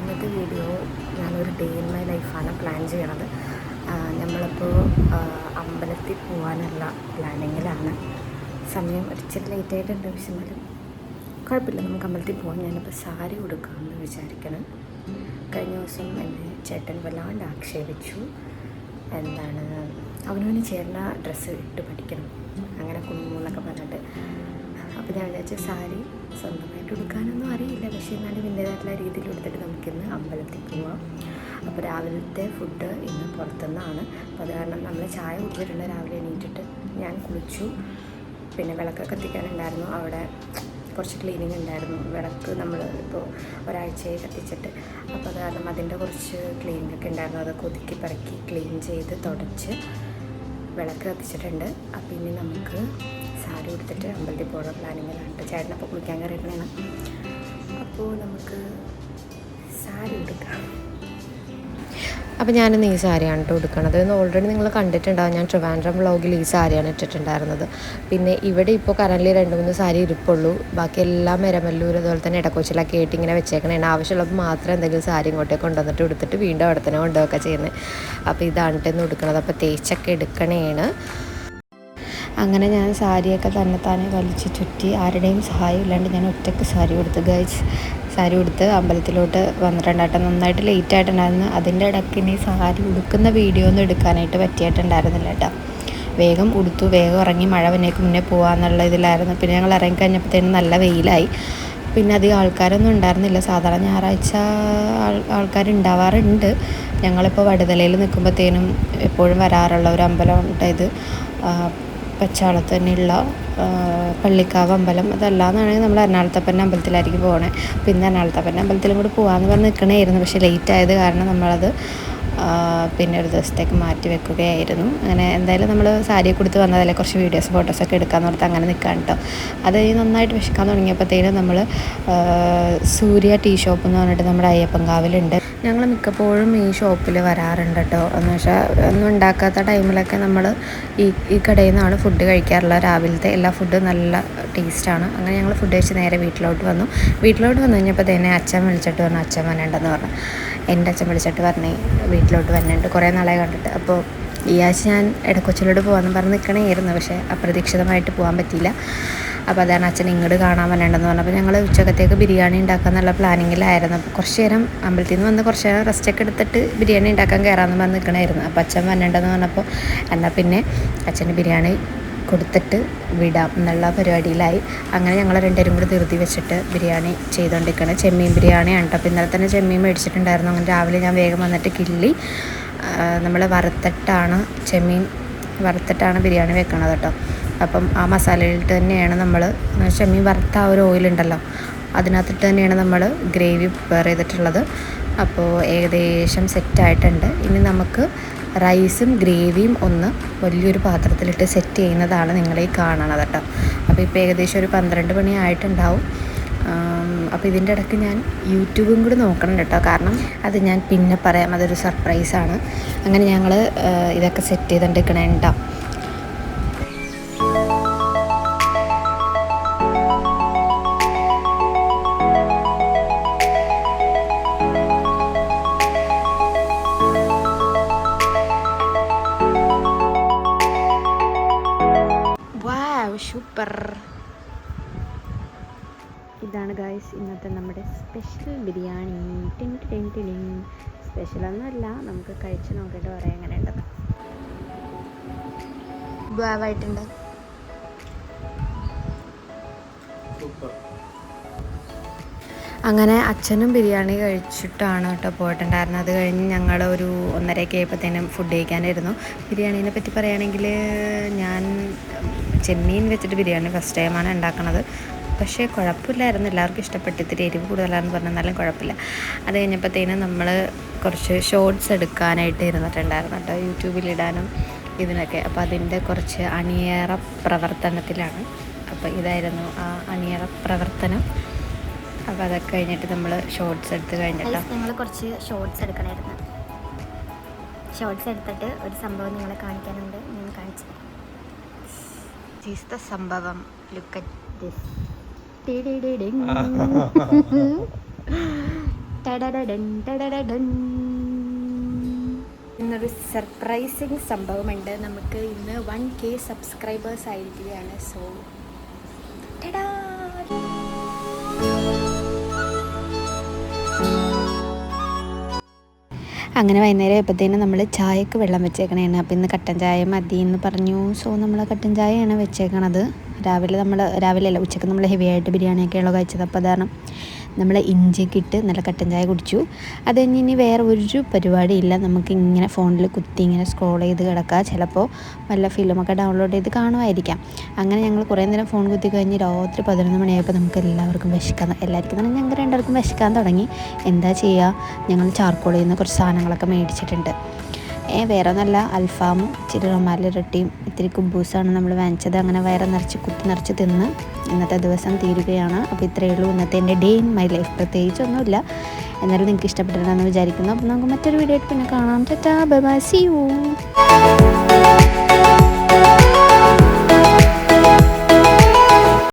ഇന്നത്തെ വീഡിയോ ഞാനൊരു day in my ലൈഫാണ് പ്ലാൻ ചെയ്യണത്. നമ്മളിപ്പോൾ അമ്പലത്തിൽ പോകാനുള്ള പ്ലാനിങ്ങിലാണ്. സമയം ഒരു ലേറ്റായിട്ടുണ്ട് പക്ഷെ എന്നാലും കുഴപ്പമില്ല. നമുക്ക് അമ്പലത്തിൽ പോകാൻ ഞാനിപ്പോൾ സാരി കൊടുക്കാമെന്ന് വിചാരിക്കണം. കഴിഞ്ഞ ദിവസം എന്നെ ചേട്ടൻ വല്ലാണ്ട് ആക്ഷേപിച്ചു. എന്താണ് അവനവന് ചേർന്ന ഡ്രസ്സ് ഇട്ട് പഠിക്കണം. അങ്ങനെ കുഞ്ഞുങ്ങളൊക്കെ പറഞ്ഞിട്ട് അപ്പോൾ ഞാൻ വിചാരിച്ച സാരി സ്വന്തമായിട്ട് ഉടുക്കാനൊന്നും അറിയില്ല. പക്ഷേ എന്നാലും എന്റെതായിട്ടുള്ള രീതിയിൽ എടുത്തിട്ട് നമുക്കിന്ന് അമ്പലത്തിൽ പോവാം. അപ്പോൾ രാവിലത്തെ ഫുഡ് ഇന്ന് പുറത്തുനിന്നാണ്. അപ്പോൾ അത് കാരണം നമ്മൾ ചായ കുടിച്ചിട്ടുണ്ട്. രാവിലെ എണീറ്റിട്ട് ഞാൻ കുളിച്ചു. പിന്നെ വിളക്ക് കത്തിക്കാനുണ്ടായിരുന്നു. അവിടെ കുറച്ച് ക്ലീനിങ് ഉണ്ടായിരുന്നു. വിളക്ക് നമ്മൾ ഇപ്പോൾ ഒരാഴ്ചയായി കത്തിച്ചിട്ട്. അപ്പോൾ അത് കാരണം അതിന്റെ കുറച്ച് ക്ലീനിങ് ഒക്കെ ഉണ്ടായിരുന്നു. അതൊക്കെ ഒതുക്കി പറക്കി ക്ലീൻ ചെയ്ത് തുടച്ച് വിളക്ക് കത്തിച്ചിട്ടുണ്ട്. അപ്പം ഇനി നമുക്ക് സാരി ഉടുത്തിട്ട് അമ്പലത്തിൽ പോകാൻ പ്ലാനിങ്ങിലാണ് ചേട്ടനപ്പോൾ കുളിക്കാൻ കയറിയിട്ടാണ് അപ്പോൾ നമുക്ക് സാരി ഉടുക്കാം. അപ്പോൾ ഞാനിന്ന് ഈ സാരിയാണ് കേട്ടോ ഉടുക്കണത്. ഇന്ന് ഓൾറെഡി നിങ്ങൾ കണ്ടിട്ടുണ്ടാവും ഞാൻ ട്രിവാൻഡ്രം വ്ളോഗിൽ ഈ സാരിയാണ് ഇട്ടിട്ടുണ്ടായിരുന്നത്. പിന്നെ ഇവിടെ ഇപ്പോൾ കറൻലി രണ്ട് മൂന്ന് സാരി ഇരിപ്പുള്ളൂ. ബാക്കി എല്ലാം എരമല്ലൂർ അതുപോലെ തന്നെ ഇടക്കൊച്ചിലൊക്കെ ആയിട്ട് ഇങ്ങനെ വെച്ചേക്കണേ ആവശ്യമുള്ളത് മാത്രം എന്തെങ്കിലും സാരി ഇങ്ങോട്ടേക്ക് കൊണ്ടുവന്നിട്ട് എടുത്തിട്ട് വീണ്ടും അവിടെ തന്നെ കൊണ്ടുപോയൊക്കെ ചെയ്യുന്നത്. അപ്പോൾ ഇതാണ് ഇന്ന് ഉടുക്കണത്. അപ്പോൾ തേച്ചൊക്കെ എടുക്കണേണ്. അങ്ങനെ ഞാൻ സാരിയൊക്കെ തന്നെത്താനെ വലിച്ച് ചുറ്റി ആരുടെയും സഹായം ഇല്ലാണ്ട് ഞാൻ ഒറ്റയ്ക്ക് സാരി കൊടുത്ത് ഗൈസ് സാരി ഉടുത്ത് അമ്പലത്തിലോട്ട് വന്നിട്ടുണ്ടായിട്ട് നന്നായിട്ട് ലേറ്റ് ആയിട്ടുണ്ടായിരുന്നു. അതിന്റെ ഇടയ്ക്ക് ഇനി സാരി ഉടുക്കുന്ന വീഡിയോ ഒന്നും എടുക്കാനായിട്ട് പറ്റിയിട്ടുണ്ടായിരുന്നില്ല കേട്ടോ. വേഗം ഉടുത്തു വേഗം ഇറങ്ങി മഴ വന്നേക്ക് മുന്നേ പോകാമെന്നുള്ള ഇതിലായിരുന്നു. പിന്നെ ഞങ്ങൾ ഇറങ്ങിക്കഴിഞ്ഞപ്പോഴത്തേനും നല്ല വെയിലായി. പിന്നെ അധികം ആൾക്കാരൊന്നും ഉണ്ടായിരുന്നില്ല. സാധാരണ ഞായറാഴ്ച ആൾ ആൾക്കാരുണ്ടാവാറുണ്ട്. ഞങ്ങളിപ്പോൾ വടുതലയിൽ നിൽക്കുമ്പോഴത്തേനും എപ്പോഴും വരാറുള്ള ഒരു അമ്പലം ഇത്? പച്ചാളത്ത് തന്നെയുള്ള പള്ളിക്കാവ് അമ്പലം അതല്ലാന്നാണെങ്കിൽ നമ്മൾ എറണാകുളത്തപ്പന്റെ അമ്പലത്തിലായിരിക്കും പോകണേ പിന്നെ എറണാകുളത്തപ്പന്റെ അമ്പലത്തിലും കൂടി പോകാമെന്ന് പറഞ്ഞ് നിൽക്കണമായിരുന്നു പക്ഷേ ലേറ്റ് ആയത് കാരണം നമ്മളത് പിന്നെ ഒരു ദിവസത്തേക്ക് മാറ്റി വെക്കുകയായിരുന്നു. അങ്ങനെ എന്തായാലും നമ്മൾ സാരിയെ കൊടുത്ത് വന്നതല്ലേ കുറച്ച് വീഡിയോസ് ഫോട്ടോസൊക്കെ എടുക്കാമെന്ന് ഓർത്ത് അങ്ങനെ നിൽക്കാൻ കേട്ടോ അത് നന്നായിട്ട് വിശക്കാൻ തുടങ്ങിയപ്പോഴത്തേനും നമ്മൾ സൂര്യ ടീ ഷോപ്പ് എന്ന് പറഞ്ഞിട്ട് നമ്മുടെ അയ്യപ്പൻകാവിലുണ്ട് ഞങ്ങൾ മിക്കപ്പോഴും ഈ ഷോപ്പിൽ വരാറുണ്ട് കേട്ടോ എന്ന് വെച്ചാൽ ഒന്നും ഉണ്ടാക്കാത്ത ടൈമിലൊക്കെ നമ്മൾ ഈ ഈ കടയിൽ നിന്നാണ് ഫുഡ് കഴിക്കാറുള്ളത്. രാവിലത്തെ എല്ലാ ഫുഡും നല്ല ടേസ്റ്റാണ് അങ്ങനെ ഞങ്ങൾ ഫുഡ് കഴിച്ച് നേരെ വീട്ടിലോട്ട് വന്നു. വീട്ടിലോട്ട് വന്നു കഴിഞ്ഞപ്പോൾ തന്നെ അച്ഛൻ വിളിച്ചിട്ട് പറഞ്ഞു അച്ഛൻ വരണ്ടെന്ന് പറഞ്ഞു. എന്റെ അച്ഛൻ വിളിച്ചിട്ട് പറഞ്ഞേ വീട്ടിലോട്ട് വന്നിട്ടുണ്ട് കുറേ നാളെ കണ്ടിട്ട്. അപ്പോൾ ഈ ആഴ്ച ഞാൻ ഇടക്കൊച്ചിലോട്ട് പോകാമെന്ന് പറഞ്ഞ് നിൽക്കണമായിരുന്നു പക്ഷേ അപ്രതീക്ഷിതമായിട്ട് പോകാൻ പറ്റിയില്ല. അപ്പോൾ അതാണ് അച്ഛൻ ഇങ്ങോട്ട് കാണാൻ വരേണ്ടെന്ന് പറഞ്ഞപ്പോൾ ഞങ്ങൾ ഉച്ചക്കത്തേക്ക് ബിരിയാണി ഉണ്ടാക്കാന്നുള്ള പ്ലാനിങ്ങിലായിരുന്നു അപ്പോൾ കുറച്ച് നേരം അമ്പലത്തിൽ നിന്ന് വന്ന് കുറച്ച് നേരം റെസ്റ്റൊക്കെ എടുത്തിട്ട് ബിരിയാണി ഉണ്ടാക്കാൻ കയറാമെന്ന് പറഞ്ഞ് നിൽക്കണമായിരുന്നു അപ്പോൾ അച്ഛൻ വരേണ്ടെന്ന് പറഞ്ഞപ്പോൾ എന്നാൽ പിന്നെ അച്ഛന് ബിരിയാണി കൊടുത്തിട്ട് വിടാം എന്നുള്ള പരിപാടിയിലായി. അങ്ങനെ ഞങ്ങൾ രണ്ടുപേരും കൂടി ധൃതി വെച്ചിട്ട് ബിരിയാണി ചെയ്തുകൊണ്ടിരിക്കണം ചെമ്മീൻ ബിരിയാണിയാണ് കേട്ടോ. അപ്പോൾ ഇന്നലെ തന്നെ ചെമ്മീൻ മേടിച്ചിട്ടുണ്ടായിരുന്നു. അങ്ങനെ രാവിലെ ഞാൻ വേഗം വന്നിട്ട് കിള്ളി നമ്മൾ വറുത്തിട്ടാണ് ചെമ്മീൻ വറുത്തിട്ടാണ് ബിരിയാണി വെക്കണത് കേട്ടോ. അപ്പം ആ മസാലയിലിട്ട് തന്നെയാണ് നമ്മൾ ചെമ്മീൻ വറുത്ത ആ ഒരു ഓയിലുണ്ടല്ലോ അതിനകത്തിട്ട് തന്നെയാണ് നമ്മൾ ഗ്രേവി പ്രിപ്പയർ ചെയ്തിട്ടുള്ളത്. അപ്പോൾ ഏകദേശം സെറ്റായിട്ടുണ്ട് ഇനി നമുക്ക് റൈസും ഗ്രേവിയും ഒന്ന് വലിയൊരു പാത്രത്തിലിട്ട് സെറ്റ് ചെയ്യുന്നതാണ് നിങ്ങളീ കാണണത് കേട്ടോ. അപ്പോൾ ഇപ്പോൾ ഏകദേശം ഒരു പന്ത്രണ്ട് മണി ആയിട്ടുണ്ടാവും. അപ്പോൾ ഇതിന്റെ ഇടയ്ക്ക് ഞാൻ യൂട്യൂബും കൂടി നോക്കണം കേട്ടോ. കാരണം അത് ഞാൻ പിന്നെ പറയാം അതൊരു സർപ്രൈസാണ് അങ്ങനെ ഞങ്ങൾ ഇതൊക്കെ സെറ്റ് ചെയ്തിട്ടുണ്ടിരിക്കണേ സൂപ്പർ ഇതാണ് ഗായ്സ് ഇന്നത്തെ നമ്മുടെ സ്പെഷ്യൽ ബിരിയാണി. ടിൻ ടിൻ ടിൻ. സ്പെഷ്യൽ ഒന്നുമല്ല നമുക്ക് കഴിച്ച് നോക്കിയിട്ട് പറയാം എങ്ങനെ ഉണ്ടെന്ന് ബ്വാവായിട്ടുണ്ട് അങ്ങനെ അച്ഛനും ബിരിയാണി കഴിച്ചിട്ടാണ് കേട്ടോ പോയിട്ടുണ്ടായിരുന്നത്. അത് കഴിഞ്ഞ് ഞങ്ങൾ ഒരു ഒന്നരയൊക്കെ ആയപ്പോഴത്തേനും ഫുഡ് കഴിക്കാനായിരുന്നു. ബിരിയാണീനെ പറ്റി പറയുകയാണെങ്കിൽ ഞാൻ ചെമ്മീൻ വെച്ചിട്ട് ബിരിയാണി ഫസ്റ്റ് ടൈമാണ് ഉണ്ടാക്കുന്നത് പക്ഷേ കുഴപ്പമില്ലായിരുന്നു. എല്ലാവർക്കും ഇഷ്ടപ്പെട്ടു. ഇത്തിരി എരിവ് കൂടുതലാണെന്ന് പറഞ്ഞാൽ നല്ല കുഴപ്പമില്ല. അത് കഴിഞ്ഞപ്പോഴത്തേനും നമ്മൾ കുറച്ച് ഷോർട്സ് എടുക്കാനായിട്ട് ഇരുന്നിട്ടുണ്ടായിരുന്നു കേട്ടോ. യൂട്യൂബിലിടാനും ഇതിനൊക്കെ. അപ്പോൾ അതിന്റെ കുറച്ച് അണിയറ പ്രവർത്തനത്തിലാണ്. അപ്പോൾ ഇതായിരുന്നു ആ അണിയറ പ്രവർത്തനം. അപ്പോൾ അതൊക്കെ കഴിഞ്ഞിട്ട് നമ്മൾ ഷോർട്സ് എടുത്ത് കഴിഞ്ഞിട്ട് ഞങ്ങൾ കുറച്ച് ഷോർട്സ് എടുക്കണമായിരുന്നു ഷോർട്സ് എടുത്തിട്ട് ഒരു സംഭവം നിങ്ങളെ കാണിക്കാനുണ്ട്. ഞാൻ കാണിച്ചു ഈസ് ദ സംഭവം ലുക്ക് അറ്റ് ദിസ്. ഇന്നൊരു സർപ്രൈസിങ് സംഭവമുണ്ട്. നമുക്ക് ഇന്ന് വൺ കെ സബ്സ്ക്രൈബേഴ്സ് ആയിരിക്കുകയാണ്. സോ അങ്ങനെ വൈകുന്നേരം ആയപ്പോഴത്തേനും നമ്മൾ ചായക്ക് വെള്ളം വെച്ചേക്കണേണ്. അപ്പം ഇന്ന് കട്ടൻ ചായ മതി എന്ന് പറഞ്ഞു. സോ നമ്മൾ കട്ടൻ ചായയാണ് വെച്ചേക്കണത്. രാവിലെ നമ്മൾ രാവിലെ അല്ല ഉച്ചയ്ക്ക് നമ്മൾ ഹെവി ആയിട്ട് ബിരിയാണിയൊക്കെയുള്ള കഴിച്ചത്. അപ്പോൾ കാരണം നമ്മൾ ഇഞ്ചിയൊക്കെ ഇട്ട് നല്ല കട്ടൻ ചായ കുടിച്ചു. അത് കഴിഞ്ഞ് ഇനി വേറെ ഒരു പരിപാടിയില്ല. നമുക്ക് ഇങ്ങനെ ഫോണിൽ കുത്തി ഇങ്ങനെ സ്ക്രോൾ ചെയ്ത് കിടക്കുക ചിലപ്പോൾ വല്ല ഫിലിമൊക്കെ ഡൗൺലോഡ് ചെയ്ത് കാണുമായിരിക്കാം. അങ്ങനെ ഞങ്ങൾ കുറേ നേരം ഫോൺ കുത്തി കഴിഞ്ഞ് രാത്രി പതിനൊന്ന് മണിയായപ്പോൾ നമുക്ക് എല്ലാവർക്കും വിശക്കാൻ എല്ലാവർക്കും തന്നെ ഞങ്ങൾക്ക് രണ്ടാൾക്കും വിശക്കാൻ തുടങ്ങി. എന്താ ചെയ്യുക ഞങ്ങൾ ചാർക്കോളിൽ നിന്ന് കുറച്ച് സാധനങ്ങളൊക്കെ മേടിച്ചിട്ടുണ്ട്. വേറെ നല്ല അൽഫാമും ഇച്ചിരി റൊമാലിരട്ടിയും ഇത്തിരി കുബൂസാണ് നമ്മൾ വാങ്ങിച്ചത്. അങ്ങനെ വയറ് നിറച്ച് കുത്തി നിറച്ച് തിന്ന് ഇന്നത്തെ ദിവസം തീരുകയാണ്. അപ്പോൾ ഇത്രയേ ഉള്ളൂ ഇന്നത്തെ എന്റെ ഡേ ഇൻ മൈ ലൈഫ്. പ്രത്യേകിച്ചൊന്നുമില്ല എന്നാലും നിങ്ങൾക്ക് ഇഷ്ടപ്പെട്ടിട്ടുണ്ടെന്ന് വിചാരിക്കുന്നു. അപ്പോൾ നമുക്ക് മറ്റൊരു വീഡിയോ ആയിട്ട് പിന്നെ കാണാം. Tata bye bye see you.